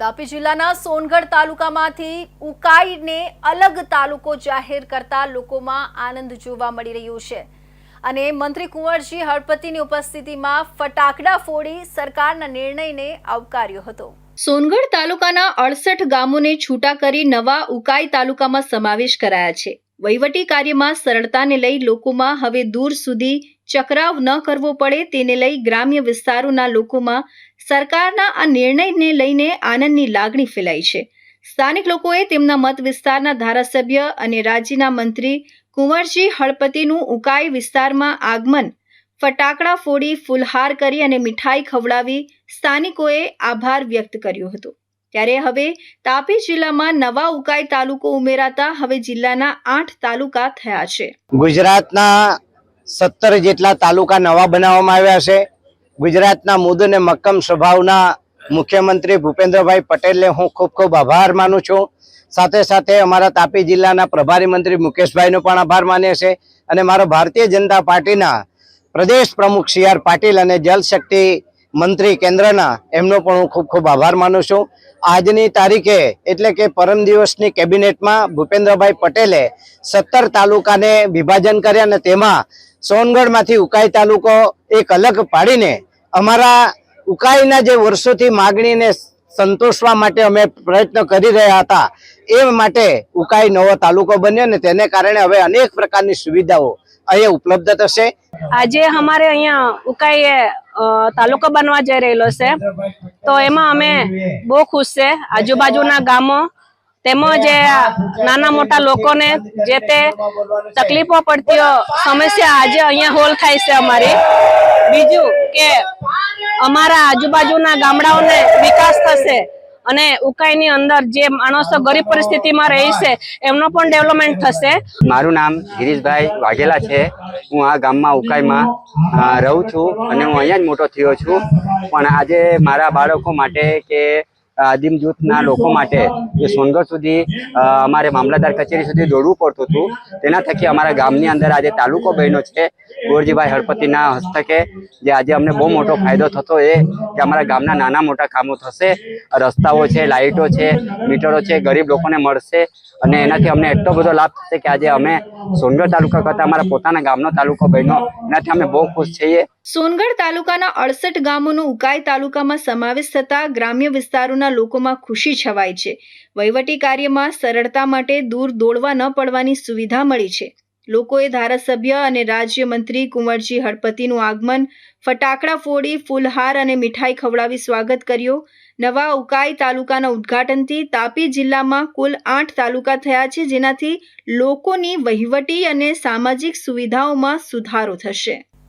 તાપી જિલ્લાના સોનગઢ તાલુકામાંથી ઉકાઈને અલગ તાલુકો જાહેર કરતા લોકોમાં આનંદ જોવા મળી રહ્યો છે. અને મંત્રી કુંવરજી હળપતિની ઉપસ્થિતિમાં ફટાકડા ફોડી સરકારના નિર્ણયને આવકાર્યો હતો. સોનગઢ તાલુકાના અડસઠ ગામોને છૂટા કરી નવા ઉકાઈ તાલુકામાં સમાવેશ કરાયા છે. વહીવટી કાર્યમાં સરળતાને લઈ લોકોમાં હવે દૂર સુધી ચકરાવ ન કરવો પડે તેને લઈ ગ્રામ્ય વિસ્તારોના લોકોમાં સરકારના આ નિર્ણયને લઈને આનંદની લાગણી ફેલાઈ છે. સ્થાનિક લોકોએ તેમના મત વિસ્તારના ધારાસભ્ય અને રાજ્યના મંત્રી કુંવરજી હળપતિનું ઉકાઈ વિસ્તારમાં આગમન, ફટાકડા ફોડી, ફૂલહાર કરી અને મીઠાઈ ખવડાવી સ્થાનિકોએ આભાર વ્યક્ત કર્યો હતો. ત્યારે હવે તાપી જિલ્લામાં નવા ઉકાઈ તાલુકો ઉમેરાતા હવે જિલ્લાના આઠ તાલુકા થયા છે. ગુજરાતના સત્તર જેટલા તાલુકા નવા બનાવવામાં આવ્યા છે. ગુજરાતના મુદ અને મક્કમ સ્વભાવના મુખ્યમંત્રી ભૂપેન્દ્રભાઈ પટેલને હું ખૂબ ખૂબ આભાર માનું છું. સાથે સાથે અમારા તાપી જિલ્લાના પ્રભારી મંત્રી મુકેશભાઈનો પણ આભાર માને છે અને મારો ભારતીય જનતા પાર્ટીના પ્રદેશ પ્રમુખ સી આર પાટીલ અને જલશક્તિ મંત્રી કેન્દ્રના એમનો પણ હું ખૂબ ખૂબ આભાર માનું છું. આજની તારીખે એટલે કે પરમ દિવસની કેબિનેટમાં ભૂપેન્દ્રભાઈ પટેલે સત્તર તાલુકાને વિભાજન કર્યા અને તેમાં સોનગઢમાંથી ઉકાઈ તાલુકો એક અલગ પાડીને અમારા ઉકાઈના જે વર્ષોથી માગણીને સંતોષવા માટે અમે પ્રયત્ન કરી રહ્યા હતા, એ માટે ઉકાઈ નવો તાલુકો બન્યો ને તેને કારણે હવે અનેક પ્રકારની સુવિધાઓ અહીંયા ઉપલબ્ધ થશે. આજે અમારે અહીંયા ઉકાઈ તાલુકો બનવા જઈ રહેલો છે. તો એમાં અમે બહુ ખુશ છે. આજુબાજુના ગામો તેમજ નાના મોટા લોકોને જે તે તકલીફો પડતી સમસ્યા આજે અહીંયા હોલ થાય છે અમારી. બીજું કે અમારા આજુબાજુના ગામડાઓને વિકાસ થશે અને ઉકાઈની અંદર જે માણસો ગરીબ પરિસ્થિતિમાં રહે છે, એમનો પણ ડેવલપમેન્ટ થશે. મારું નામ ગિરીશભાઈ વાઘેલા છે. હું આ ગામમાં ઉકાઈમાં રહું છું અને હું અહીંયા જ મોટો થયો છું. પણ આજે મારા બાળકો માટે કે આદિમ જૂથના લોકો માટે જે સોનગઢ સુધી અમારે મામલતદાર કચેરી સુધી દોડવું પડતું હતું, તેના થકી અમારા ગામની અંદર આજે તાલુકો બન્યો છે, ગોરજીભાઈ હળપતિના હસ્તકે, જે આજે અમને બહુ મોટો ફાયદો થતો એ કે અમારા ગામના નાના મોટા કામો થશે, રસ્તાઓ છે, લાઇટો છે, મીટરો છે, ગરીબ લોકોને મળશે, અને એનાથી અમને એટલો બધો લાભ થશે કે આજે અમે સોનગઢ તાલુકા કરતા અમારા પોતાના ગામનો તાલુકો બન્યો એનાથી અમે બહુ ખુશ છીએ. સોનગઢ તાલુકાના અડસઠ ગામોનો ઉકાઈ તાલુકામાં સમાવેશ થતા ગ્રામ્ય વિસ્તારોના લોકોમાં ખુશી છવાય છે. વહીવટી કાર્યમાં સરળતા માટે દૂર દોડવા ન પડવાની સુવિધા મળી છે. લોકોએ ધારાસભ્ય અને રાજ્ય મંત્રી કુંવરજી હળપતિનું આગમન ફટાકડા ફોડી, ફૂલહાર અને મીઠાઈ ખવડાવી સ્વાગત કર્યું. નવા ઉકાઈ તાલુકાના ઉદ્ઘાટનથી તાપી જિલ્લામાં કુલ આઠ તાલુકા થયા છે, જેનાથી લોકોની વહીવટી અને સામાજિક સુવિધાઓમાં સુધારો થશે.